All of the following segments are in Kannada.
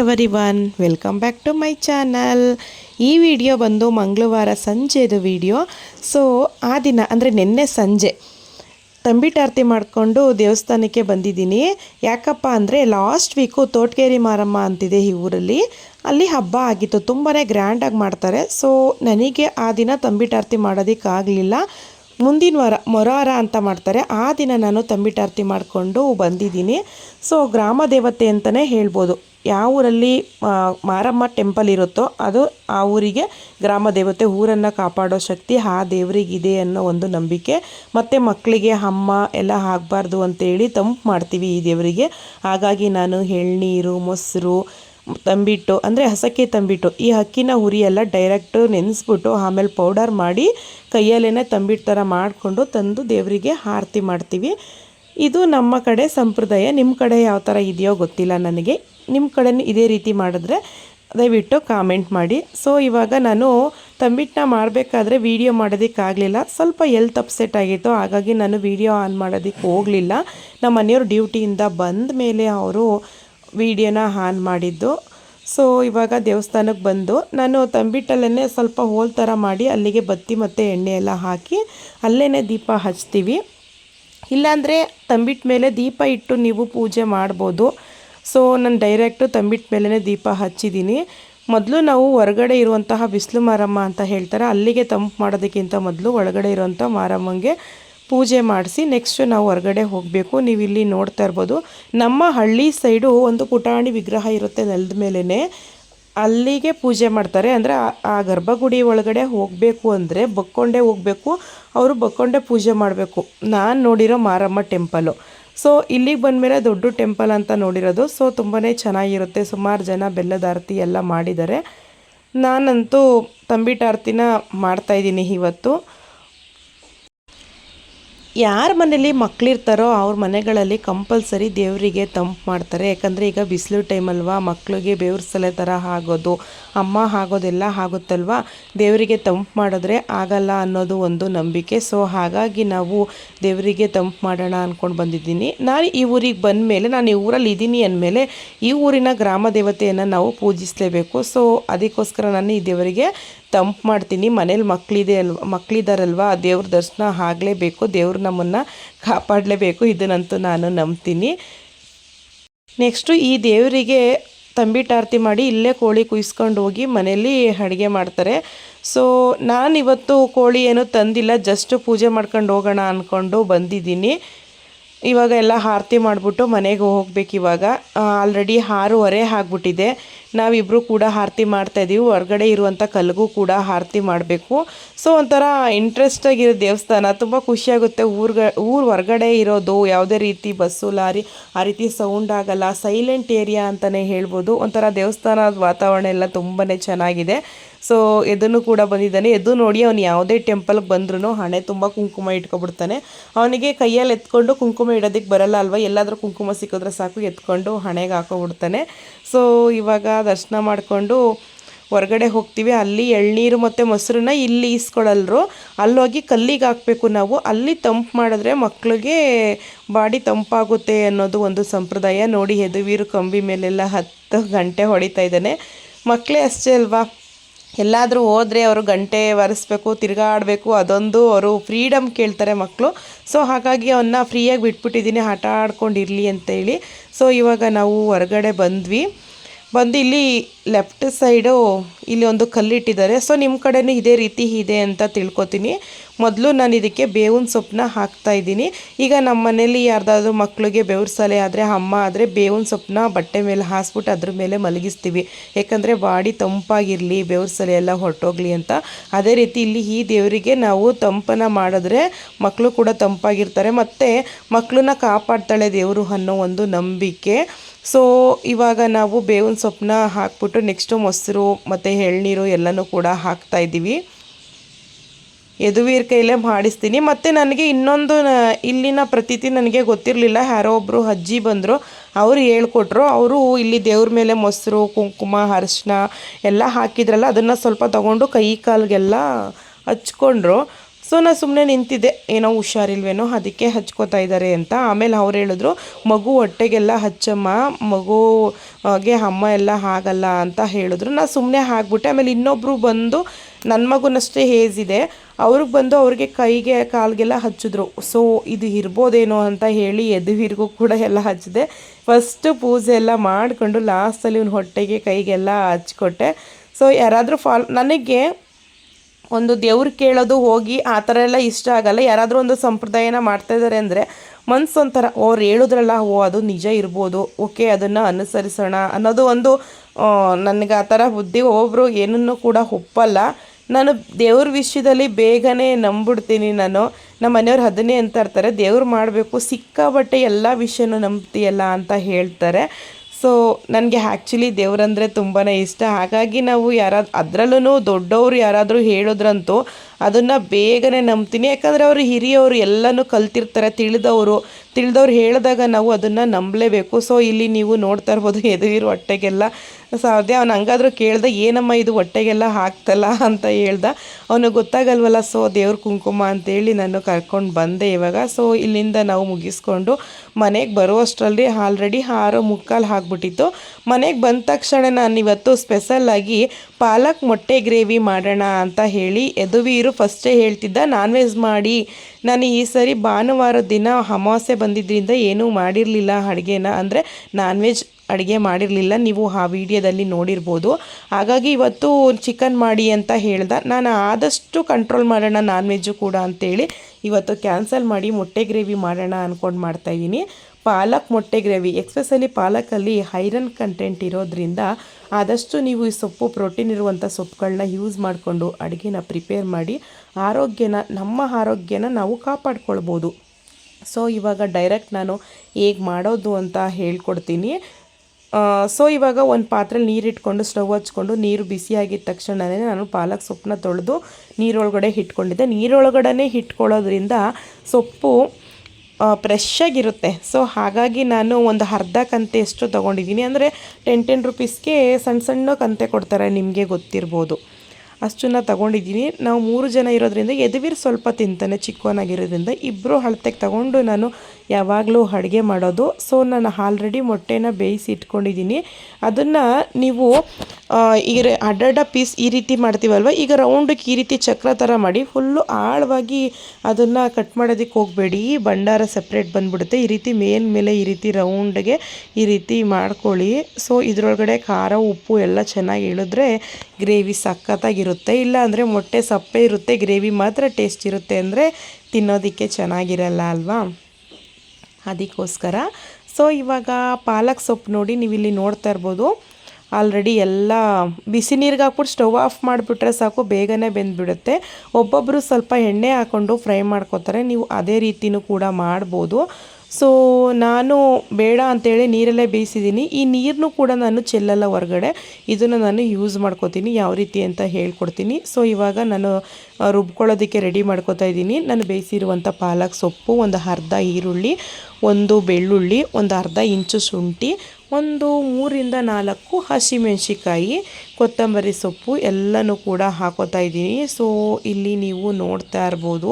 Everyone welcome back to my channel ಈ ವಿಡಿಯೋ ಬಂದು ಮಂಗಳವಾರ ಸಂಜೆದು ವಿಡಿಯೋ ಸೊ ಆ ದಿನ, ಅಂದರೆ ನಿನ್ನೆ ಸಂಜೆ ತಂಬಿಟಾರತಿ ಮಾಡಿಕೊಂಡು ದೇವಸ್ಥಾನಕ್ಕೆ ಬಂದಿದ್ದೀನಿ. ಯಾಕಪ್ಪ ಅಂದರೆ ಲಾಸ್ಟ್ ವೀಕು ತೋಟಗೇರಿ ಮಾರಮ್ಮ ಅಂತಿದೆ ಈ ಊರಲ್ಲಿ. ಅಲ್ಲಿ ಹಬ್ಬ ಆಗಿತ್ತು ತುಂಬಾ ಗ್ರ್ಯಾಂಡಾಗಿ ಮಾಡ್ತಾರೆ. ಸೊ ನನಗೆ ಆ ದಿನ ತಂಬಿಟಾರತಿ ಮಾಡೋದಕ್ಕಾಗಲಿಲ್ಲ. ಮುಂದಿನ ವಾರ ಮೊರಾರ ಅಂತ ಮಾಡ್ತಾರೆ. ಆ ದಿನ ನಾನು ತಂಬಿಟಾರತಿ ಮಾಡಿಕೊಂಡು ಬಂದಿದ್ದೀನಿ. ಸೊ ಗ್ರಾಮ ದೇವತೆ ಅಂತಲೇ ಹೇಳ್ಬೋದು. ಯಾವ ಊರಲ್ಲಿ ಮಾರಮ್ಮ ಟೆಂಪಲ್ ಇರುತ್ತೋ ಅದು ಆ ಊರಿಗೆ ಗ್ರಾಮ ದೇವತೆ ಊರನ್ನು ಕಾಪಾಡೋ ಶಕ್ತಿ ಆ ದೇವರಿಗಿದೆ ಅನ್ನೋ ಒಂದು ನಂಬಿಕೆ. ಮತ್ತು ಮಕ್ಕಳಿಗೆ ಅಮ್ಮ ಎಲ್ಲ ಆಗಬಾರ್ದು ಅಂತೇಳಿ ತಂಪು ಮಾಡ್ತೀವಿ ಈ ದೇವರಿಗೆ. ಹಾಗಾಗಿ ನಾನು ಎಳ್ನೀರು, ಮೊಸರು ತಂಬಿಟ್ಟು, ಅಂದರೆ ಹಸಕ್ಕೆ ತಂಬಿಟ್ಟು, ಈ ಅಕ್ಕಿನ ಹುರಿಯೆಲ್ಲ ಡೈರೆಕ್ಟು ನೆನೆಸ್ಬಿಟ್ಟು ಆಮೇಲೆ ಪೌಡರ್ ಮಾಡಿ ಕೈಯಲ್ಲೇ ತಂಬಿಟ್ಟು ಥರ ಮಾಡಿಕೊಂಡು ತಂದು ದೇವರಿಗೆ ಆರತಿ ಮಾಡ್ತೀವಿ. ಇದು ನಮ್ಮ ಕಡೆ ಸಂಪ್ರದಾಯ. ನಿಮ್ಮ ಕಡೆ ಯಾವ ಥರ ಇದೆಯೋ ಗೊತ್ತಿಲ್ಲ ನನಗೆ. ನಿಮ್ಮ ಕಡೆ ಇದೇ ರೀತಿ ಮಾಡಿದ್ರೆ ದಯವಿಟ್ಟು ಕಾಮೆಂಟ್ ಮಾಡಿ. ಸೊ ಇವಾಗ ನಾನು ತಂಬಿಟ್ಟನ್ನ ಮಾಡಬೇಕಾದ್ರೆ ವೀಡಿಯೋ ಮಾಡೋದಕ್ಕಾಗಲಿಲ್ಲ. ಸ್ವಲ್ಪ ಎಲ್ತ್ ಅಪ್ಸೆಟ್ ಆಗಿತ್ತು. ಹಾಗಾಗಿ ನಾನು ವೀಡಿಯೋ ಆನ್ ಮಾಡೋದಕ್ಕೆ ಹೋಗಲಿಲ್ಲ. ನಮ್ಮ ಮನೆಯವರು ಡ್ಯೂಟಿಯಿಂದ ಬಂದ ಮೇಲೆ ಅವರು ವಿಡಿಯೋನ ಆನ್ ಮಾಡಿದ್ದು. ಸೊ ಇವಾಗ ದೇವಸ್ಥಾನಕ್ಕೆ ಬಂದು ನಾನು ತಂಬಿಟ್ಟಲ್ಲೇ ಸ್ವಲ್ಪ ಹೋಲ್ ಥರ ಮಾಡಿ ಅಲ್ಲಿಗೆ ಬತ್ತಿ ಮತ್ತು ಎಣ್ಣೆ ಎಲ್ಲ ಹಾಕಿ ಅಲ್ಲೇ ದೀಪ ಹಚ್ತೀವಿ. ಇಲ್ಲಾಂದರೆ ತಂಬಿಟ್ಟು ಮೇಲೆ ದೀಪ ಇಟ್ಟು ನೀವು ಪೂಜೆ ಮಾಡ್ಬೋದು. ಸೊ ನಾನು ಡೈರೆಕ್ಟು ತಂಬಿಟ್ಟು ಮೇಲೇ ದೀಪ ಹಚ್ಚಿದ್ದೀನಿ. ಮೊದಲು ನಾವು ಹೊರಗಡೆ ಇರುವಂತಹ ಬಿಸಿಲು ಮಾರಮ್ಮ ಅಂತ ಹೇಳ್ತಾರೆ. ಅಲ್ಲಿಗೆ ತಂಪು ಮಾಡೋದಕ್ಕಿಂತ ಮೊದಲು ಒಳಗಡೆ ಇರುವಂಥ ಮಾರಮ್ಮಂಗೆ ಪೂಜೆ ಮಾಡಿಸಿ ನೆಕ್ಸ್ಟ್ ನಾವು ಹೊರಗಡೆ ಹೋಗಬೇಕು. ನೀವು ಇಲ್ಲಿ ನೋಡ್ತಾ ಇರ್ಬೋದು. ನಮ್ಮ ಹಳ್ಳಿ ಸೈಡು ಒಂದು ಪುಟಾಣಿ ವಿಗ್ರಹ ಇರುತ್ತೆ ನೆಲದ ಮೇಲೇ ಅಲ್ಲಿಗೆ ಪೂಜೆ ಮಾಡ್ತಾರೆ. ಅಂದರೆ ಆ- ಗರ್ಭಗುಡಿ ಒಳಗಡೆ ಹೋಗಬೇಕು ಅಂದರೆ ಬಕ್ಕೊಂಡೆ ಹೋಗಬೇಕು. ಅವರು ಬಕ್ಕೊಂಡೆ ಪೂಜೆ ಮಾಡಬೇಕು. ನಾನು ನೋಡಿರೋ ಮಾರಮ್ಮ ಟೆಂಪಲು ಸೊ ಇಲ್ಲಿಗೆ ಬಂದಮೇಲೆ ದೊಡ್ಡ ಟೆಂಪಲ್ ಅಂತ ನೋಡಿರೋದು. ಸೊ ತುಂಬಾ ಚೆನ್ನಾಗಿರುತ್ತೆ. ಸುಮಾರು ಜನ ಬೆಲ್ಲದ ಆರತಿ ಎಲ್ಲ ಮಾಡಿದ್ದಾರೆ. ನಾನಂತೂ ತಂಬಿಟಾರ್ತಿನ ಮಾಡ್ತಾಯಿದ್ದೀನಿ ಇವತ್ತು. ಯಾರ ಮನೇಲಿ ಮಕ್ಕಳಿರ್ತಾರೋ ಅವ್ರ ಮನೆಗಳಲ್ಲಿ ಕಂಪಲ್ಸರಿ ದೇವರಿಗೆ ತಂಪು ಮಾಡ್ತಾರೆ. ಯಾಕಂದರೆ ಈಗ ಬಿಸಿಲು ಟೈಮಲ್ವಾ ಮಕ್ಕಳಿಗೆ ಬೇವ್ರ ಸಲೆ ಥರ ಆಗೋದು, ಅಮ್ಮ ಆಗೋದೆಲ್ಲ ಆಗುತ್ತಲ್ವಾ? ದೇವರಿಗೆ ತಂಪು ಮಾಡಿದ್ರೆ ಆಗಲ್ಲ ಅನ್ನೋದು ಒಂದು ನಂಬಿಕೆ. ಸೊ, ಹಾಗಾಗಿ ನಾವು ದೇವರಿಗೆ ತಂಪು ಮಾಡೋಣ ಅಂದ್ಕೊಂಡು ಬಂದಿದ್ದೀನಿ. ನಾನು ಈ ಊರಿಗೆ ಬಂದ ಮೇಲೆ ನಾನು ಈ ಊರಲ್ಲಿ ಇದ್ದೀನಿ ಅಂದಮೇಲೆ ಈ ಊರಿನ ಗ್ರಾಮ ದೇವತೆಯನ್ನು ನಾವು ಪೂಜಿಸಲೇಬೇಕು. ಸೊ, ಅದಕ್ಕೋಸ್ಕರ ನಾನು ಈ ದೇವರಿಗೆ ತಂಪು ಮಾಡ್ತೀನಿ. ಮನೇಲಿ ಮಕ್ಕಳಿದೆ ಅಲ್ವ ಮಕ್ಕಳಿದಾರಲ್ವ ದೇವ್ರ ದರ್ಶನ ಆಗಲೇಬೇಕು. ದೇವ್ರು ನಮ್ಮನ್ನು ಕಾಪಾಡಲೇಬೇಕು. ಇದನ್ನಂತೂ ನಾನು ನಂಬ್ತೀನಿ. ನೆಕ್ಸ್ಟು ಈ ದೇವರಿಗೆ ತಂಬಿಟಾರತಿ ಮಾಡಿ ಇಲ್ಲೇ ಕೋಳಿ ಕುಯ್ಸ್ಕೊಂಡು ಹೋಗಿ ಮನೇಲಿ ಅಡುಗೆ ಮಾಡ್ತಾರೆ. ಸೊ ನಾನಿವತ್ತು ಕೋಳಿ ಏನು ತಂದಿಲ್ಲ. ಜಸ್ಟ್ ಪೂಜೆ ಮಾಡ್ಕೊಂಡು ಹೋಗೋಣ ಅಂದ್ಕೊಂಡು ಬಂದಿದ್ದೀನಿ. ಇವಾಗ ಎಲ್ಲ ಆರತಿ ಮಾಡಿಬಿಟ್ಟು ಮನೆಗೆ ಹೋಗ್ಬೇಕು ಇವಾಗ ಆಲ್ರೆಡಿ ಆರೂವರೆ ಆಗ್ಬಿಟ್ಟಿದೆ. ನಾವಿಬ್ಬರು ಕೂಡ ಆರತಿ ಮಾಡ್ತಾಯಿದ್ದೀವಿ ಹೊರಗಡೆ ಇರುವಂಥ ಕಲ್ಲಿಗೂ ಕೂಡ ಆರತಿ ಮಾಡಬೇಕು. ಸೊ ಒಂಥರ ಇಂಟ್ರೆಸ್ಟಾಗಿರೋ ದೇವಸ್ಥಾನ. ತುಂಬ ಖುಷಿಯಾಗುತ್ತೆ ಊರ್ಗ, ಊರು ಹೊರಗಡೆ ಇರೋದು ಯಾವುದೇ ರೀತಿ ಬಸ್ಸು, ಲಾರಿ, ಆ ರೀತಿ ಸೌಂಡ್ ಆಗಲ್ಲ. ಸೈಲೆಂಟ್ ಏರಿಯಾ ಅಂತಲೇ ಹೇಳ್ಬೋದು. ಒಂಥರ ದೇವಸ್ಥಾನದ ವಾತಾವರಣ ಎಲ್ಲ ತುಂಬಾ ಚೆನ್ನಾಗಿದೆ. ಸೊ ಎದನ್ನು ಕೂಡ ಬಂದಿದ್ದಾನೆ. ಎದ್ದು ನೋಡಿ ಅವನು ಯಾವುದೇ ಟೆಂಪಲ್ಗೆ ಬಂದ್ರೂ ಹಣೆ ತುಂಬ ಕುಂಕುಮ ಇಟ್ಕೊಬಿಡ್ತಾನೆ. ಅವನಿಗೆ ಕೈಯಲ್ಲಿ ಎತ್ಕೊಂಡು ಕುಂಕುಮ ಇಡೋದಕ್ಕೆ ಬರಲ್ಲ ಅಲ್ವಾ? ಎಲ್ಲಾದರೂ ಕುಂಕುಮ ಸಿಕ್ಕಿದ್ರೆ ಸಾಕು. ಎತ್ಕೊಂಡು ಹಣೆಗೆ ಹಾಕೋಬಿಡ್ತಾನೆ. ಸೊ ಇವಾಗ ದರ್ಶನ ಮಾಡಿಕೊಂಡು ಹೊರಗಡೆ ಹೋಗ್ತೀವಿ. ಅಲ್ಲಿ ಎಳ್ನೀರು ಮತ್ತು ಮೊಸರನ್ನ ಇಲ್ಲಿ ಈಸ್ಕೊಳ್ಳಲ್ರು ಅಲ್ಲೋಗಿ ಕಲ್ಲಿಗೆ ಹಾಕಬೇಕು ನಾವು. ಅಲ್ಲಿ ತಂಪು ಮಾಡಿದ್ರೆ ಮಕ್ಕಳಿಗೆ ಬಾಡಿ ತಂಪಾಗುತ್ತೆ ಅನ್ನೋದು ಒಂದು ಸಂಪ್ರದಾಯ. ನೋಡಿ ಎದುವೀರು ಕಂಬಿ ಮೇಲೆಲ್ಲ ಹತ್ತು ಗಂಟೆ ಹೊಡಿತಾ ಇದ್ದಾನೆ. ಮಕ್ಕಳೇ ಅಷ್ಟೇ ಅಲ್ವಾ? ಎಲ್ಲಾದರೂ ಹೋದರೆ ಅವರು ಗಂಟೆ ಒರೆಸ್ಬೇಕು ತಿರುಗಾಡಬೇಕು ಅದೊಂದು ಅವರು ಫ್ರೀಡಮ್ ಕೇಳ್ತಾರೆ ಮಕ್ಕಳು ಸೊ ಹಾಗಾಗಿ ಅವನ್ನ ಫ್ರೀಯಾಗಿ ಬಿಟ್ಬಿಟ್ಟಿದ್ದೀನಿ. ಆಟ ಆಡ್ಕೊಂಡಿರಲಿ ಅಂತೇಳಿ. ಸೊ ಇವಾಗ ನಾವು ಹೊರಗಡೆ ಬಂದ್ವಿ. ಬಂದು ಇಲ್ಲಿ ಲೆಫ್ಟ್ ಸೈಡು ಇಲ್ಲಿ ಒಂದು ಕಲ್ಲಿಟ್ಟಿದ್ದಾರೆ. ಸೊ ನಿಮ್ಮ ಕಡೆನೂ ಇದೇ ರೀತಿ ಇದೆ ಅಂತ ತಿಳ್ಕೊತೀನಿ. ಮೊದಲು ನಾನು ಇದಕ್ಕೆ ಬೇವಿನ ಸೊಪ್ಪನ್ನ ಹಾಕ್ತಾ ಇದ್ದೀನಿ. ಈಗ ನಮ್ಮ ಮನೇಲಿ ಯಾರ್ದಾದ್ರೂ ಮಕ್ಕಳಿಗೆ ಬೆವ್ರ ಸಲೆ ಆದರೆ, ಅಮ್ಮ ಆದರೆ ಬೇವಿನ ಸೊಪ್ಪನ್ನ ಬಟ್ಟೆ ಮೇಲೆ ಹಾಸ್ಬಿಟ್ಟು ಅದ್ರ ಮೇಲೆ ಮಲಗಿಸ್ತೀವಿ. ಯಾಕಂದರೆ ಬಾಡಿ ತಂಪಾಗಿರಲಿ, ಬೇವ್ರ ಸಲೆ ಎಲ್ಲ ಹೊರಟೋಗ್ಲಿ ಅಂತ. ಅದೇ ರೀತಿ ಇಲ್ಲಿ ಈ ದೇವರಿಗೆ ನಾವು ತಂಪನ ಮಾಡಿದ್ರೆ ಮಕ್ಕಳು ಕೂಡ ತಂಪಾಗಿರ್ತಾರೆ. ಮತ್ತು ಮಕ್ಕಳನ್ನ ಕಾಪಾಡ್ತಾಳೆ ದೇವರು ಅನ್ನೋ ಒಂದು ನಂಬಿಕೆ. ಸೊ ಇವಾಗ ನಾವು ಬೇವಿನ ಸೊಪ್ಪನ್ನ ಹಾಕ್ಬಿಟ್ಟು ನೆಕ್ಸ್ಟು ಮೊಸರು ಮತ್ತು ಎಳ್ನೀರು ಎಲ್ಲನೂ ಕೂಡ ಹಾಕ್ತಾ ಇದ್ದೀವಿ. ಯದುವೀರ್ ಕೈಲೇ ಮಾಡಿಸ್ತೀನಿ. ಮತ್ತು ನನಗೆ ಇನ್ನೊಂದು ಇಲ್ಲಿನ ಪ್ರತೀತಿ ನನಗೆ ಗೊತ್ತಿರಲಿಲ್ಲ. ಯಾರೋ ಒಬ್ಬರು ಅಜ್ಜಿ ಬಂದರು. ಅವರು ಹೇಳ್ಕೊಟ್ರು. ಅವರು ಇಲ್ಲಿ ದೇವ್ರ ಮೇಲೆ ಮೊಸರು, ಕುಂಕುಮ ಅರಿಶಿನ ಎಲ್ಲ ಹಾಕಿದ್ರಲ್ಲ, ಅದನ್ನು ಸ್ವಲ್ಪ ತಗೊಂಡು ಕೈ ಕಾಲಿಗೆಲ್ಲ ಹಚ್ಕೊಂಡ್ರು. ಸೊ ನಾನು ಸುಮ್ಮನೆ ನಿಂತಿದ್ದೆ ಏನೋ ಹುಷಾರಿಲ್ವೇನೋ, ಅದಕ್ಕೆ ಹಚ್ಕೋತಾ ಇದ್ದಾರೆ ಅಂತ. ಆಮೇಲೆ ಅವ್ರು ಹೇಳಿದ್ರು, ಮಗು ಹೊಟ್ಟೆಗೆಲ್ಲ ಹಚ್ಚಮ್ಮ ಮಗುಗೆ ಅಮ್ಮ ಎಲ್ಲ ಆಗಲ್ಲ ಅಂತ ಹೇಳಿದ್ರು. ನಾನು ಸುಮ್ಮನೆ ಹಾಕ್ಬಿಟ್ಟೆ ಆಮೇಲೆ ಇನ್ನೊಬ್ಬರು ಬಂದು ನನ್ನ ಮಗುನಷ್ಟೇ ಹೇಜ್ ಇದೆ, ಅವ್ರಿಗೆ ಬಂದು ಅವ್ರಿಗೆ ಕೈಗೆ ಕಾಲಿಗೆಲ್ಲ ಹಚ್ಚಿದ್ರು. ಸೊ, ಇದು ಇರ್ಬೋದೇನೋ ಅಂತ ಹೇಳಿ ಎದುವಿರಿಗೂ ಕೂಡ ಎಲ್ಲ ಹಚ್ಚಿದೆ. ಫಸ್ಟು ಪೂಜೆ ಎಲ್ಲ ಮಾಡಿಕೊಂಡು ಲಾಸ್ಟಲ್ಲಿ ಇವ್ನ ಹೊಟ್ಟೆಗೆ ಕೈಗೆಲ್ಲ ಹಚ್ಕೊಟ್ಟೆ. ಸೊ, ಯಾರಾದರೂ ಫಾಲ್, ನನಗೆ ಒಂದು ದೇವ್ರು ಕೇಳೋದು ಹೋಗಿ ಆ ಥರ ಎಲ್ಲ ಇಷ್ಟ ಆಗಲ್ಲ. ಯಾರಾದರೂ ಒಂದು ಸಂಪ್ರದಾಯನ ಮಾಡ್ತಾ ಇದ್ದಾರೆ ಅಂದರೆ ಮನ್ಸು ಒಂಥರ ಅವ್ರು ಹೇಳಿದ್ರಲ್ಲ, ಓ, ಅದು ನಿಜ ಇರ್ಬೋದು, ಓಕೆ, ಅದನ್ನು ಅನುಸರಿಸೋಣ ಅನ್ನೋದು ಒಂದು ನನಗೆ ಆ ಥರ ಬುದ್ಧಿ ಒಬ್ಬೊಬ್ಬರು ಏನನ್ನು ಕೂಡ ಒಪ್ಪಲ್ಲ. ನಾನು ದೇವ್ರ ವಿಷಯದಲ್ಲಿ ಬೇಗನೆ ನಂಬಿಡ್ತೀನಿ ನಾನು. ನಮ್ಮ ಮನೆಯವ್ರು ಅದನ್ನೇ ಅಂತ ಇರ್ತಾರೆ. ದೇವ್ರು ಮಾಡಬೇಕು ಸಿಕ್ಕಾಬಟ್ಟೆ ಎಲ್ಲ ವಿಷಯನೂ ನಂಬ್ತೀಯಲ್ಲ ಅಂತ ಹೇಳ್ತಾರೆ. ಸೊ ನನಗೆ ಆ್ಯಕ್ಚುಲಿ ದೇವರಂದರೆ ತುಂಬಾ ಇಷ್ಟ. ಹಾಗಾಗಿ ನಾವು ಯಾರಾದ್ರು ಅದರಲ್ಲೂ ದೊಡ್ಡವರು ಯಾರಾದರೂ ಹೇಳಿದ್ರಂತೂ ಅದನ್ನು ಬೇಗನೆ ನಂಬ್ತೀನಿ. ಯಾಕಂದರೆ ಅವರು ಹಿರಿಯವರು ಎಲ್ಲನೂ ಕಲ್ತಿರ್ತಾರೆ, ತಿಳಿದವರು, ತಿಳಿದವ್ರು ಹೇಳಿದಾಗ ನಾವು ಅದನ್ನು ನಂಬಲೇಬೇಕು. ಸೊ ಇಲ್ಲಿ ನೀವು ನೋಡ್ತಾ ಇರ್ಬೋದು ಎದುರು ಹೊಟ್ಟೆಗೆಲ್ಲ ಸೊ ಅದೇ ಅವ್ನು ಹಂಗಾದ್ರೂ ಕೇಳ್ದೆ, ಏನಮ್ಮ ಇದು ಹೊಟ್ಟೆಗೆಲ್ಲ ಹಾಕ್ತಲ್ಲ? ಅಂತ ಹೇಳ್ದ. ಅವನಿಗೆ ಗೊತ್ತಾಗಲ್ವಲ್ಲ, ಸೊ ದೇವ್ರ ಕುಂಕುಮ ಅಂತೇಳಿ ನಾನು ಕರ್ಕೊಂಡು ಬಂದೆ ಇವಾಗ. ಸೊ, ಇಲ್ಲಿಂದ ನಾವು ಮುಗಿಸ್ಕೊಂಡು ಮನೆಗೆ ಬರುವಷ್ಟರಲ್ಲಿ ಆಲ್ರೆಡಿ ಹಾರೋ ಮುಕ್ಕಾಲು ಹಾಕ್ಬಿಟ್ಟಿತ್ತು ಮನೆಗೆ ಬಂದ ತಕ್ಷಣ ನಾನು ಇವತ್ತು ಸ್ಪೆಷಲ್ಲಾಗಿ ಪಾಲಕ್ ಮೊಟ್ಟೆ ಗ್ರೇವಿ ಮಾಡೋಣ ಅಂತ ಹೇಳಿ ಯದುವೀರು ಫಸ್ಟೇ ಹೇಳ್ತಿದ್ದ ನಾನ್ ವೆಜ್ ಮಾಡಿ. ನಾನು ಈ ಸರಿ ಭಾನುವಾರ ದಿನ ಅಮಾವಾಸ್ಯೆ ಬಂದಿದ್ದರಿಂದ ಏನೂ ಮಾಡಿರಲಿಲ್ಲ ಅಡುಗೆನ. ಅಂದರೆ ನಾನ್ ವೆಜ್ ಅಡುಗೆ ಮಾಡಿರಲಿಲ್ಲ, ನೀವು ಆ ವಿಡಿಯೋದಲ್ಲಿ ನೋಡಿರ್ಬೋದು. ಹಾಗಾಗಿ ಇವತ್ತು ಚಿಕನ್ ಮಾಡಿ ಅಂತ ಹೇಳ್ದೆ. ನಾನು ಆದಷ್ಟು ಕಂಟ್ರೋಲ್ ಮಾಡೋಣ ನಾನ್ ವೆಜ್ಜು ಕೂಡ ಅಂತೇಳಿ ಇವತ್ತು ಕ್ಯಾನ್ಸಲ್ ಮಾಡಿ, ಮೊಟ್ಟೆ ಗ್ರೇವಿ ಮಾಡೋಣ ಅಂದ್ಕೊಂಡು ಮಾಡ್ತಾಯಿದ್ದೀನಿ ಪಾಲಕ್ ಮೊಟ್ಟೆ ಗ್ರೇವಿ. ಎಕ್ಸ್ಪೆಷಲಿ ಪಾಲಕಲ್ಲಿ ಐರನ್ ಕಂಟೆಂಟ್ ಇರೋದ್ರಿಂದ ಆದಷ್ಟು ನೀವು ಈ ಸೊಪ್ಪು ಪ್ರೋಟೀನ್ ಇರುವಂಥ ಸೊಪ್ಪುಗಳನ್ನ ಯೂಸ್ ಮಾಡಿಕೊಂಡು ಅಡುಗೆನ ಪ್ರಿಪೇರ್ ಮಾಡಿ ಆರೋಗ್ಯನ, ನಮ್ಮ ಆರೋಗ್ಯನ ನಾವು ಕಾಪಾಡ್ಕೊಳ್ಬೋದು. ಸೊ, ಇವಾಗ ಡೈರೆಕ್ಟ್ ನಾನು ಹೇಗೆ ಮಾಡೋದು ಅಂತ ಹೇಳ್ಕೊಡ್ತೀನಿ. ಸೊ, ಇವಾಗ ಒಂದು ಪಾತ್ರೆಲಿ ನೀರಿಟ್ಕೊಂಡು ಸ್ಟವ್ ಹಚ್ಕೊಂಡು, ನೀರು ಬಿಸಿಯಾಗಿದ್ದ ತಕ್ಷಣವೇ ನಾನು ಪಾಲಕ್ ಸೊಪ್ಪನ್ನ ತೊಳೆದು ನೀರೊಳಗಡೆ ಇಟ್ಕೊಂಡಿದ್ದೆ ನೀರೊಳಗಡೆ ಇಟ್ಕೊಳ್ಳೋದ್ರಿಂದ ಸೊಪ್ಪು ಫ್ರೆಶ್ ಆಗಿರುತ್ತೆ. ಸೊ ಹಾಗಾಗಿ ನಾನು ಒಂದು ಅರ್ಧ ಕಂತೆ ಎಷ್ಟು ತೊಗೊಂಡಿದ್ದೀನಿ. ಅಂದರೆ ಟೆನ್ ಟೆನ್ ರುಪೀಸ್ಗೆ ಸಣ್ಣ ಸಣ್ಣ ಕಂತೆ ಕೊಡ್ತಾರೆ ನಿಮಗೆ ಗೊತ್ತಿರ್ಬೋದು. ಅಷ್ಟನ್ನ ತಗೊಂಡಿದ್ದೀನಿ. ನಾವು ಮೂರು ಜನ ಇರೋದ್ರಿಂದ ಎದುವೀರು ಸ್ವಲ್ಪ ತಿಂತಾನೆ ಚಿಕ್ಕವನಾಗಿರೋದ್ರಿಂದ ಇಬ್ಬರು ಅಳತೆಗೆ ತಗೊಂಡು ನಾನು ಯಾವಾಗಲೂ ಅಡುಗೆ ಮಾಡೋದು. ಸೊ ನಾನು ಆಲ್ರೆಡಿ ಮೊಟ್ಟೆನ ಬೇಯಿಸಿ ಇಟ್ಕೊಂಡಿದ್ದೀನಿ. ಅದನ್ನು ನೀವು ಈಗ ಅಡ್ಡಡ್ಡ ಪೀಸ್ ಈ ರೀತಿ ಮಾಡ್ತೀವಲ್ವ? ಈಗ ರೌಂಡಕ್ಕೆ ಈ ರೀತಿ ಚಕ್ರ ಥರ ಮಾಡಿ ಫುಲ್ಲು ಆಳವಾಗಿ ಅದನ್ನು ಕಟ್ ಮಾಡೋದಕ್ಕೆ ಹೋಗಬೇಡಿ. ಭಂಡಾರ ಸಪ್ರೇಟ್ ಬಂದುಬಿಡುತ್ತೆ. ಈ ರೀತಿ ಮೇನ್ ಮೇಲೆ ಈ ರೀತಿ ರೌಂಡ್ಗೆ ಈ ರೀತಿ ಮಾಡ್ಕೊಳ್ಳಿ. ಸೊ ಇದರೊಳಗಡೆ ಖಾರ, ಉಪ್ಪು ಎಲ್ಲ ಚೆನ್ನಾಗಿ ಇಳಿದ್ರೆ ಗ್ರೇವಿ ಸಖತ್ತಾಗಿರುತ್ತೆ. ಇಲ್ಲ ಅಂದರೆ ಮೊಟ್ಟೆ ಸಪ್ಪೆ ಇರುತ್ತೆ ಗ್ರೇವಿ ಮಾತ್ರ ಟೇಸ್ಟ್ ಇರುತ್ತೆ ಅಂದರೆ ತಿನ್ನೋದಕ್ಕೆ ಚೆನ್ನಾಗಿರಲ್ಲ ಅಲ್ವಾ? ಅದಕ್ಕೋಸ್ಕರ. ಸೊ ಇವಾಗ ಪಾಲಕ್ ಸೊಪ್ಪು ನೋಡಿ ನೀವು ಇಲ್ಲಿ ನೋಡ್ತಾ ಇರ್ಬೋದು. ಆಲ್ರೆಡಿ ಎಲ್ಲ ಬಿಸಿ ನೀರಿಗೆ ಹಾಕ್ಬಿಟ್ಟು ಸ್ಟವ್ ಆಫ್ ಮಾಡಿಬಿಟ್ರೆ ಸಾಕು, ಬೇಗನೆ ಬೆಂದ್ಬಿಡುತ್ತೆ. ಒಬ್ಬೊಬ್ಬರು ಸ್ವಲ್ಪ ಎಣ್ಣೆ ಹಾಕ್ಕೊಂಡು ಫ್ರೈ ಮಾಡ್ಕೋತಾರೆ. ನೀವು ಅದೇ ರೀತಿಯೂ ಕೂಡ ಮಾಡ್ಬೋದು. ಸೊ ನಾನು ಬೇಡ ಅಂತೇಳಿ ನೀರಲ್ಲೇ ಬೇಯಿಸಿದ್ದೀನಿ. ಈ ನೀರನ್ನು ಕೂಡ ನಾನು ಚೆಲ್ಲಲ್ಲ ಹೊರಗಡೆ. ಇದನ್ನು ನಾನು ಯೂಸ್ ಮಾಡ್ಕೋತೀನಿ, ಯಾವ ರೀತಿ ಅಂತ ಹೇಳ್ಕೊಡ್ತೀನಿ. ಸೊ ಇವಾಗ ನಾನು ರುಬ್ಕೊಳ್ಳೋದಕ್ಕೆ ರೆಡಿ ಮಾಡ್ಕೋತಾ ಇದ್ದೀನಿ. ನಾನು ಬೇಯಿಸಿರುವಂಥ ಪಾಲಕ್ ಸೊಪ್ಪು, ಒಂದು ಅರ್ಧ ಈರುಳ್ಳಿ, ಒಂದು ಬೆಳ್ಳುಳ್ಳಿ, ಒಂದು ಅರ್ಧ ಇಂಚು ಶುಂಠಿ, ಒಂದು ಮೂರಿಂದ ನಾಲ್ಕು ಹಸಿಮೆಣ್ಸಿಕಾಯಿ ಕೊತ್ತಂಬರಿ ಸೊಪ್ಪು ಎಲ್ಲನೂ ಕೂಡ ಹಾಕೋತಾ ಇದ್ದೀನಿ. ಸೊ ಇಲ್ಲಿ ನೀವು ನೋಡ್ತಾ ಇರ್ಬೋದು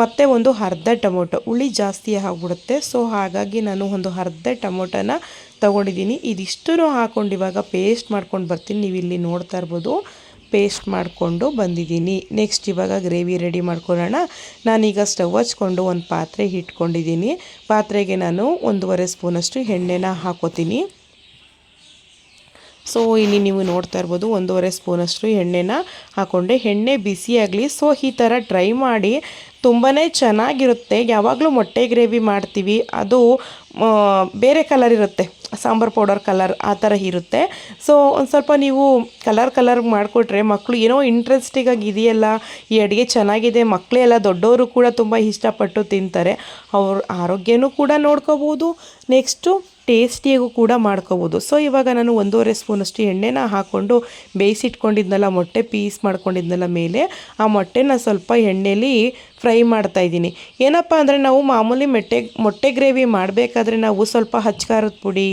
ಮತ್ತು ಒಂದು ಅರ್ಧ ಟೊಮೊಟೊ. ಹುಳಿ ಜಾಸ್ತಿ ಆಗಿಬಿಡುತ್ತೆ. ಸೊ ಹಾಗಾಗಿ ನಾನು ಒಂದು ಅರ್ಧ ಟೊಮೊಟೊನ ತೊಗೊಂಡಿದ್ದೀನಿ. ಇದಿಷ್ಟು ಹಾಕ್ಕೊಂಡು ಇವಾಗ ಪೇಸ್ಟ್ ಮಾಡ್ಕೊಂಡು ಬರ್ತೀನಿ. ನೀವು ಇಲ್ಲಿ ನೋಡ್ತಾ ಇರ್ಬೋದು. ಪೇಸ್ಟ್ ಮಾಡಿಕೊಂಡು ಬಂದಿದ್ದೀನಿ. ನೆಕ್ಸ್ಟ್ ಇವಾಗ ಗ್ರೇವಿ ರೆಡಿ ಮಾಡ್ಕೊಳ್ಳೋಣ. ನಾನೀಗ ಸ್ಟವ್ ಹಚ್ಕೊಂಡು ಒಂದು ಪಾತ್ರೆ ಇಟ್ಕೊಂಡಿದ್ದೀನಿ. ಪಾತ್ರೆಗೆ ನಾನು ಒಂದೂವರೆ ಸ್ಪೂನಷ್ಟು ಎಣ್ಣೆನ ಹಾಕೋತೀನಿ. ಸೊ ಇಲ್ಲಿ ನೀವು ನೋಡ್ತಾ ಇರ್ಬೋದು, ಒಂದೂವರೆ ಸ್ಪೂನಷ್ಟು ಎಣ್ಣೆನ ಹಾಕ್ಕೊಂಡೆ ಎಣ್ಣೆ ಬಿಸಿಯಾಗಲಿ ಸೊ ಈ ಥರ ಟ್ರೈ ಮಾಡಿ ತುಂಬಾ ಚೆನ್ನಾಗಿರುತ್ತೆ. ಯಾವಾಗಲೂ ಮೊಟ್ಟೆ ಗ್ರೇವಿ ಮಾಡ್ತೀವಿ. ಅದು ಬೇರೆ ಕಲರ್ ಇರುತ್ತೆ. ಸಾಂಬಾರು ಪೌಡರ್ ಕಲರ್ ಆ ಥರ ಇರುತ್ತೆ. ಸೊ ಒಂದು ಸ್ವಲ್ಪ ನೀವು ಕಲರ್ ಕಲರ್ ಮಾಡಿಕೊಟ್ರೆ ಮಕ್ಕಳು ಏನೋ ಇಂಟ್ರೆಸ್ಟಿಗಾಗಿ ಇದೆಯಲ್ಲ, ಈ ಅಡುಗೆ ಚೆನ್ನಾಗಿದೆ ಮಕ್ಕಳೆಲ್ಲ ದೊಡ್ಡವರು ಕೂಡ ತುಂಬ ಇಷ್ಟಪಟ್ಟು ತಿಂತಾರೆ. ಅವ್ರ ಆರೋಗ್ಯನೂ ಕೂಡ ನೋಡ್ಕೋಬೋದು. ನೆಕ್ಸ್ಟು ಟೇಸ್ಟಿಯಾಗೂ ಕೂಡ ಮಾಡ್ಕೋಬೋದು. ಸೊ ಇವಾಗ ನಾನು ಒಂದೂವರೆ ಸ್ಪೂನಷ್ಟು ಎಣ್ಣೆನ ಹಾಕ್ಕೊಂಡು ಬೇಯಿಸಿಟ್ಕೊಂಡಿದ್ನಲ್ಲ ಮೊಟ್ಟೆ, ಪೀಸ್ ಮಾಡ್ಕೊಂಡಿದ್ನಲ್ಲ ಮೇಲೆ, ಆ ಮೊಟ್ಟೆನ ಸ್ವಲ್ಪ ಎಣ್ಣೆಲಿ ಫ್ರೈ ಮಾಡ್ತಾ ಇದ್ದೀನಿ. ಏನಪ್ಪ ಅಂದರೆ ನಾವು ಮಾಮೂಲಿ ಮೊಟ್ಟೆ ಮೊಟ್ಟೆ ಗ್ರೇವಿ ಮಾಡಬೇಕಾದ್ರೆ ನಾವು ಸ್ವಲ್ಪ ಹಚ್ಕಾರದ ಪುಡಿ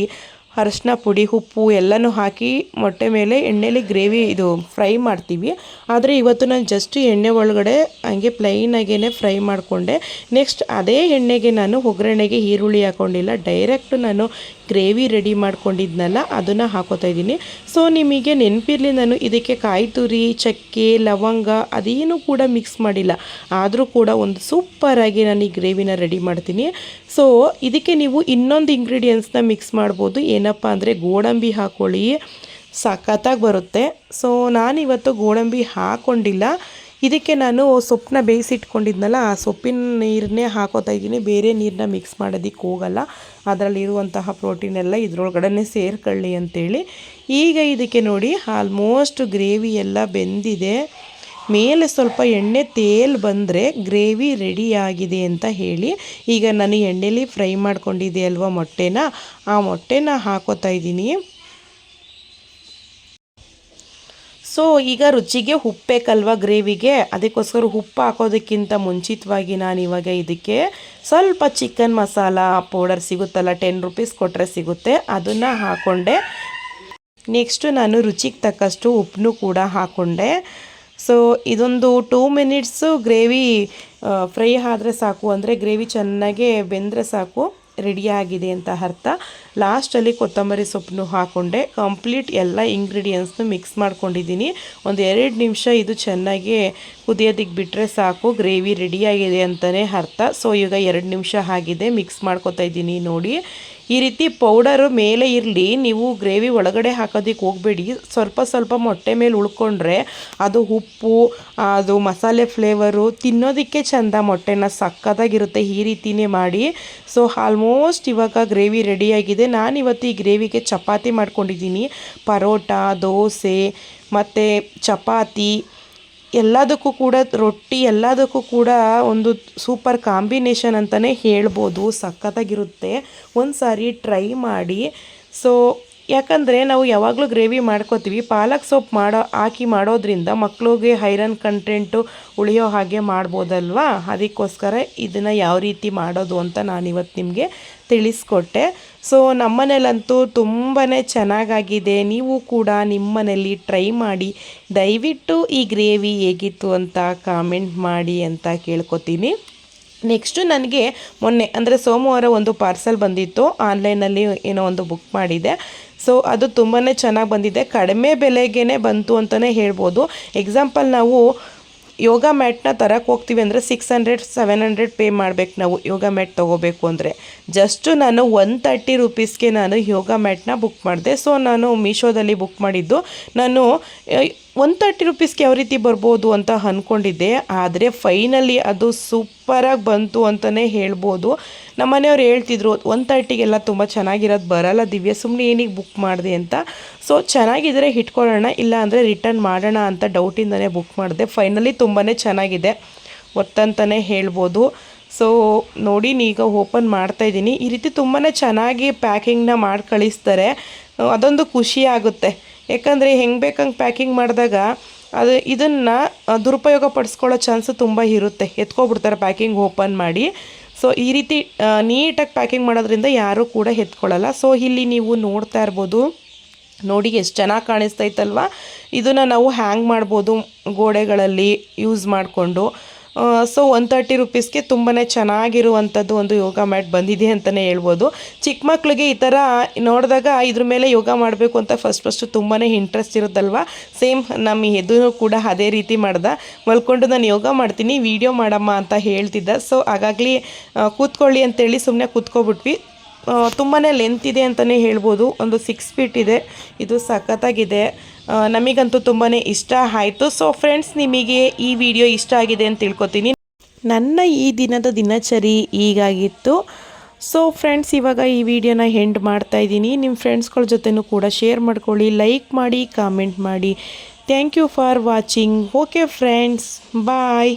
ಅರಶಿನ ಪುಡಿ, ಉಪ್ಪು ಎಲ್ಲನೂ ಹಾಕಿ ಮೊಟ್ಟೆ ಮೇಲೆ ಎಣ್ಣೆಲಿ ಗ್ರೇವಿ ಇದು ಫ್ರೈ ಮಾಡ್ತೀವಿ. ಆದರೆ ಇವತ್ತು ನಾನು ಜಸ್ಟ್ ಎಣ್ಣೆ ಒಳಗಡೆ ಹಂಗೆ ಪ್ಲೈನಾಗೇ ಫ್ರೈ ಮಾಡಿಕೊಂಡೆ. ನೆಕ್ಸ್ಟ್ ಅದೇ ಎಣ್ಣೆಗೆ ನಾನು ಒಗ್ಗರಣೆಗೆ ಈರುಳ್ಳಿ ಹಾಕ್ಕೊಂಡಿಲ್ಲ ಡೈರೆಕ್ಟ್ ನಾನು ಗ್ರೇವಿ ರೆಡಿ ಮಾಡ್ಕೊಂಡಿದ್ನಲ್ಲ, ಅದನ್ನು ಹಾಕೋತಾ ಇದ್ದೀನಿ. ಸೊ ನಿಮಗೆ ನೆನಪಿರಲಿ, ನಾನು ಇದಕ್ಕೆ ಕಾಯಿ ತುರಿ, ಚಕ್ಕೆ, ಲವಂಗ ಅದೇನು ಕೂಡ ಮಿಕ್ಸ್ ಮಾಡಿಲ್ಲ. ಆದರೂ ಕೂಡ ಒಂದು ಸೂಪರಾಗಿ ನಾನು ಈ ಗ್ರೇವಿನ ರೆಡಿ ಮಾಡ್ತೀನಿ. ಸೊ ಇದಕ್ಕೆ ನೀವು ಇನ್ನೊಂದು ಇಂಗ್ರೀಡಿಯೆಂಟ್ಸ್ನ ಮಿಕ್ಸ್ ಮಾಡ್ಬೋದು. ಏನಪ್ಪ ಅಂದರೆ ಗೋಡಂಬಿ ಹಾಕೊಳ್ಳಿ. ಸಖತ್ತಾಗಿ ಬರುತ್ತೆ. ಸೊ ನಾನಿವತ್ತು ಗೋಡಂಬಿ ಹಾಕ್ಕೊಂಡಿಲ್ಲ ಇದಕ್ಕೆ ನಾನು ಸೊಪ್ಪನ್ನ ಬೇಯಿಸಿಟ್ಕೊಂಡಿದ್ನಲ್ಲ, ಆ ಸೊಪ್ಪಿನ ನೀರನ್ನೇ ಹಾಕೋತಾ ಇದ್ದೀನಿ. ಬೇರೆ ನೀರನ್ನ ಮಿಕ್ಸ್ ಮಾಡೋದಕ್ಕೆ ಹೋಗಲ್ಲ. ಅದರಲ್ಲಿರುವಂತಹ ಪ್ರೋಟೀನ್ ಎಲ್ಲ ಇದ್ರೊಳಗಡೆ ಸೇರ್ಕೊಳ್ಳಿ ಅಂತೇಳಿ. ಈಗ ಇದಕ್ಕೆ ನೋಡಿ, ಆಲ್ಮೋಸ್ಟ್ ಗ್ರೇವಿ ಎಲ್ಲ ಬೆಂದಿದೆ. ಮೇಲೆ ಸ್ವಲ್ಪ ಎಣ್ಣೆ ತೇಲ್ ಬಂದರೆ ಗ್ರೇವಿ ರೆಡಿಯಾಗಿದೆ ಅಂತ ಹೇಳಿ. ಈಗ ನಾನು ಎಣ್ಣೆಲಿ ಫ್ರೈ ಮಾಡ್ಕೊಂಡಿದ್ದೆ ಅಲ್ವಾ ಮೊಟ್ಟೆನ? ಆ ಮೊಟ್ಟೆನ ಹಾಕೋತಾ ಇದ್ದೀನಿ. ಸೊ, ಈಗ ರುಚಿಗೆ ಉಪ್ಪು ಬೇಕಲ್ವ ಗ್ರೇವಿಗೆ? ಅದಕ್ಕೋಸ್ಕರ ಉಪ್ಪು ಹಾಕೋದಕ್ಕಿಂತ ಮುಂಚಿತವಾಗಿ ನಾನು ಇವಾಗ ಇದಕ್ಕೆ ಸ್ವಲ್ಪ ಚಿಕನ್ ಮಸಾಲ ಪೌಡರ್ ಸಿಗುತ್ತಲ್ಲ ಟೆನ್ ರುಪೀಸ್ ಕೊಟ್ಟರೆ ಸಿಗುತ್ತೆ. ಅದನ್ನು ಹಾಕ್ಕೊಂಡೆ ನೆಕ್ಸ್ಟು ನಾನು ರುಚಿಗೆ ತಕ್ಕಷ್ಟು ಉಪ್ಪನ್ನು ಕೂಡ ಹಾಕ್ಕೊಂಡೆ ಸೊ ಇದೊಂದು ಟೂ ಮಿನಿಟ್ಸು ಗ್ರೇವಿ ಫ್ರೈ ಆದರೆ ಸಾಕು. ಅಂದರೆ ಗ್ರೇವಿ ಚೆನ್ನಾಗೆ ಬೆಂದರೆ ಸಾಕು. ರೆಡಿಯಾಗಿದೆ ಅಂತ ಅರ್ಥ. ಲಾಸ್ಟಲ್ಲಿ ಕೊತ್ತಂಬರಿ ಸೊಪ್ಪನ್ನು ಹಾಕ್ಕೊಂಡೆ ಕಂಪ್ಲೀಟ್ ಎಲ್ಲ ಇಂಗ್ರೀಡಿಯೆಂಟ್ಸ್ನು ಮಿಕ್ಸ್ ಮಾಡ್ಕೊಂಡಿದ್ದೀನಿ. ಒಂದು ಎರಡು ನಿಮಿಷ ಇದು ಚೆನ್ನಾಗಿ ಕುದಿಯೋದಕ್ಕೆ ಬಿಟ್ಟರೆ ಸಾಕು. ಗ್ರೇವಿ ರೆಡಿಯಾಗಿದೆ ಅಂತಲೇ ಅರ್ಥ. ಸೊ, ಈಗ ಎರಡು ನಿಮಿಷ ಆಗಿದೆ. ಮಿಕ್ಸ್ ಮಾಡ್ಕೊತಾ ಇದ್ದೀನಿ ನೋಡಿ. ಈ ರೀತಿ ಪೌಡರು ಮೇಲೆ ಇರಲಿ, ನೀವು ಗ್ರೇವಿ ಒಳಗಡೆ ಹಾಕೋದಕ್ಕೆ ಹೋಗಬೇಡಿ. ಸ್ವಲ್ಪ ಸ್ವಲ್ಪ ಮೊಟ್ಟೆ ಮೇಲೆ ಉಳ್ಕೊಂಡ್ರೆ ಅದು ಉಪ್ಪು, ಅದು ಮಸಾಲೆ ಫ್ಲೇವರು ತಿನ್ನೋದಕ್ಕೆ ಚೆಂದ ಮೊಟ್ಟೆನ ಸಕ್ಕತ್ತಾಗಿರುತ್ತೆ ಈ ರೀತಿಯೇ ಮಾಡಿ. ಸೊ, ಆಲ್ಮೋಸ್ಟ್ ಇವಾಗ ಗ್ರೇವಿ ರೆಡಿಯಾಗಿದೆ. ನಾನಿವತ್ತು ಈ ಗ್ರೇವಿಗೆ ಚಪಾತಿ ಮಾಡ್ಕೊಂಡಿದ್ದೀನಿ. ಪರೋಟ, ದೋಸೆ, ಮತ್ತು ಚಪಾತಿ ಎಲ್ಲದಕ್ಕೂ ಕೂಡ ರೊಟ್ಟಿ, ಎಲ್ಲದಕ್ಕೂ ಕೂಡ ಒಂದು ಸೂಪರ್ ಕಾಂಬಿನೇಷನ್ ಅಂತಲೇ ಹೇಳ್ಬೋದು. ಸಖತ್ತಾಗಿರುತ್ತೆ. ಒಂದು ಸಾರಿ ಟ್ರೈ ಮಾಡಿ. ಸೊ, ಯಾಕಂದರೆ ನಾವು ಯಾವಾಗಲೂ ಗ್ರೇವಿ ಮಾಡ್ಕೋತೀವಿ. ಪಾಲಕ್ ಸೊಪ್ಪು ಮಾಡೋ, ಹಾಕಿ ಮಾಡೋದ್ರಿಂದ ಮಕ್ಕಳಿಗೆ ಐರನ್ ಕಂಟೆಂಟು ಉಳಿಯೋ ಹಾಗೆ ಮಾಡ್ಬೋದಲ್ವಾ? ಅದಕ್ಕೋಸ್ಕರ ಇದನ್ನು ಯಾವ ರೀತಿ ಮಾಡೋದು ಅಂತ ನಾನಿವತ್ತು ನಿಮಗೆ ತಿಳಿಸ್ಕೊಟ್ಟೆ. ಸೊ ನಮ್ಮನೇಲಂತೂ ತುಂಬಾ ಚೆನ್ನಾಗಾಗಿದೆ. ನೀವು ಕೂಡ ನಿಮ್ಮನೇಲಿ ಟ್ರೈ ಮಾಡಿ, ದಯವಿಟ್ಟು ಈ ಗ್ರೇವಿ ಹೇಗಿತ್ತು ಅಂತ ಕಾಮೆಂಟ್ ಮಾಡಿ ಅಂತ ಕೇಳ್ಕೊತೀನಿ. ನೆಕ್ಸ್ಟು ನನಗೆ ಮೊನ್ನೆ, ಅಂದರೆ ಸೋಮವಾರ ಒಂದು ಪಾರ್ಸಲ್ ಬಂದಿತ್ತು. ಆನ್ಲೈನಲ್ಲಿ ಏನೋ ಒಂದು ಬುಕ್ ಮಾಡಿದೆ. ಸೊ ಅದು ತುಂಬಾ ಚೆನ್ನಾಗಿ ಬಂದಿದೆ. ಕಡಿಮೆ ಬೆಲೆಗೇ ಬಂತು ಅಂತಲೇ ಹೇಳ್ಬೋದು. ಎಕ್ಸಾಂಪಲ್ ನಾವು ಯೋಗ ಮ್ಯಾಟ್ನ ತರಕ್ಕೆ ಹೋಗ್ತೀವಿ ಅಂದರೆ six hundred seven hundred pay ಮಾಡಬೇಕು ನಾವು ಯೋಗ ಮ್ಯಾಟ್ ತೊಗೋಬೇಕು ಅಂದರೆ. ಜಸ್ಟು ನಾನು ಒನ್ ತರ್ಟಿ ರುಪೀಸ್ಗೆ ನಾನು ಯೋಗ ಮ್ಯಾಟ್ನ ಬುಕ್ ಮಾಡಿದೆ. ಸೊ ನಾನು ಮೀಶೋದಲ್ಲಿ ಬುಕ್ ಮಾಡಿದ್ದು. ನಾನು ಒನ್ ತರ್ಟಿ ರುಪೀಸ್ಗೆ ಯಾವ ರೀತಿ ಬರ್ಬೋದು ಅಂತ ಅಂದ್ಕೊಂಡಿದ್ದೆ ಆದರೆ ಫೈನಲಿ ಅದು ಸೂಪರಾಗಿ ಬಂತು ಅಂತಲೇ ಹೇಳ್ಬೋದು. ನಮ್ಮ ಮನೆಯವ್ರು ಹೇಳ್ತಿದ್ರು ಒನ್ ತರ್ಟಿಗೆಲ್ಲ ತುಂಬ ಚೆನ್ನಾಗಿರೋದು ಬರಲ್ಲ ದಿವ್ಯ ಸುಮ್ಮನೆ ಏನಿಗೆ ಬುಕ್ ಮಾಡಿದೆ ಅಂತ. ಸೊ ಚೆನ್ನಾಗಿದ್ದರೆ ಇಟ್ಕೊಳ್ಳೋಣ, ಇಲ್ಲ ಅಂದರೆ ರಿಟರ್ನ್ ಮಾಡೋಣ ಅಂತ ಡೌಟಿಂದನೇ ಬುಕ್ ಮಾಡಿದೆ. ಫೈನಲಿ ತುಂಬಾ ಚೆನ್ನಾಗಿದೆ ಒತ್ತಂತಲೇ ಹೇಳ್ಬೋದು. ಸೊ ನೋಡಿ ಈಗ ಓಪನ್ ಮಾಡ್ತಾಯಿದ್ದೀನಿ ಈ ರೀತಿ ತುಂಬಾ ಚೆನ್ನಾಗಿ ಪ್ಯಾಕಿಂಗ್ನ ಮಾಡಿ ಕಳಿಸ್ತಾರೆ ಅದೊಂದು ಖುಷಿ ಆಗುತ್ತೆ. ಯಾಕಂದರೆ ಹೆಂಗೆ ಬೇಕಂಗೆ ಪ್ಯಾಕಿಂಗ್ ಮಾಡಿದಾಗ ಅದು ಇದನ್ನು ದುರುಪಯೋಗ ಪಡಿಸ್ಕೊಳ್ಳೋ ಚಾನ್ಸ್ ತುಂಬ ಇರುತ್ತೆ. ಎತ್ಕೊಬಿಡ್ತಾರೆ ಪ್ಯಾಕಿಂಗ್ ಓಪನ್ ಮಾಡಿ. ಸೊ ಈ ರೀತಿ ನೀಟಾಗಿ ಪ್ಯಾಕಿಂಗ್ ಮಾಡೋದ್ರಿಂದ ಯಾರೂ ಕೂಡ ಎತ್ಕೊಳ್ಳಲ್ಲ. ಸೊ ಇಲ್ಲಿ ನೀವು ನೋಡ್ತಾ ಇರ್ಬೋದು. ನೋಡಿ, ಎಷ್ಟು ಚೆನ್ನಾಗಿ ಕಾಣಿಸ್ತೈತಲ್ವ ಇದನ್ನು ನಾವು ಹ್ಯಾಂಗ್ ಮಾಡ್ಬೋದು ಗೋಡೆಗಳಲ್ಲಿ ಯೂಸ್ ಮಾಡಿಕೊಂಡು. ಸೊ ಒನ್ ತರ್ಟಿ ರುಪೀಸ್ಗೆ ತುಂಬಾ ಚೆನ್ನಾಗಿರುವಂಥದ್ದು ಒಂದು ಯೋಗ ಮ್ಯಾಟ್ ಬಂದಿದೆ ಅಂತಲೇ ಹೇಳ್ಬೋದು. ಚಿಕ್ಕ ಮಕ್ಕಳಿಗೆ ಈ ಥರ ನೋಡಿದಾಗ ಇದ್ರ ಮೇಲೆ ಯೋಗ ಮಾಡಬೇಕು ಅಂತ ಫಸ್ಟ್ ಫಸ್ಟು ತುಂಬಾ ಇಂಟ್ರೆಸ್ಟ್ ಇರುತ್ತಲ್ವ? ಸೇಮ್ ನಮ್ಮ ಎದು ಕೂಡ ಅದೇ ರೀತಿ ಮಾಡ್ದೆ. ಮಲ್ಕೊಂಡು ನಾನು ಯೋಗ ಮಾಡ್ತೀನಿ ವೀಡಿಯೋ ಮಾಡಮ್ಮ ಅಂತ ಹೇಳ್ತಿದ್ದ. ಸೊ ಹಾಗಾಗಲಿ ಕೂತ್ಕೊಳ್ಳಿ ಅಂತೇಳಿ ಸುಮ್ಮನೆ ಕೂತ್ಕೊಬಿಟ್ವಿ. ತುಂಬಾ ಲೆಂತ್ ಇದೆ ಅಂತಲೇ ಹೇಳ್ಬೋದು. ಒಂದು ಸಿಕ್ಸ್ ಫೀಟ್ ಇದೆ. ಇದು ಸಖತ್ತಾಗಿದೆ. ನಮಗಂತೂ ತುಂಬಾ ಇಷ್ಟ ಆಯಿತು. ಸೊ ಫ್ರೆಂಡ್ಸ್ ನಿಮಗೆ ಈ ವಿಡಿಯೋ ಇಷ್ಟ ಆಗಿದೆ ಅಂತ ತಿಳ್ಕೊತೀನಿ. ನನ್ನ ಈ ದಿನದ ದಿನಚರಿ ಈಗಾಗಿತ್ತು. ಸೊ ಫ್ರೆಂಡ್ಸ್ ಇವಾಗ ಈ ವಿಡಿಯೋನ ಹೆಂಡ್ ಮಾಡ್ತಾ ಇದ್ದೀನಿ. ನಿಮ್ಮ ಫ್ರೆಂಡ್ಸ್ಗಳ ಜೊತೆನೂ ಕೂಡ ಶೇರ್ ಮಾಡ್ಕೊಳ್ಳಿ ಲೈಕ್ ಮಾಡಿ ಕಾಮೆಂಟ್ ಮಾಡಿ. Thank you for watching okay friends bye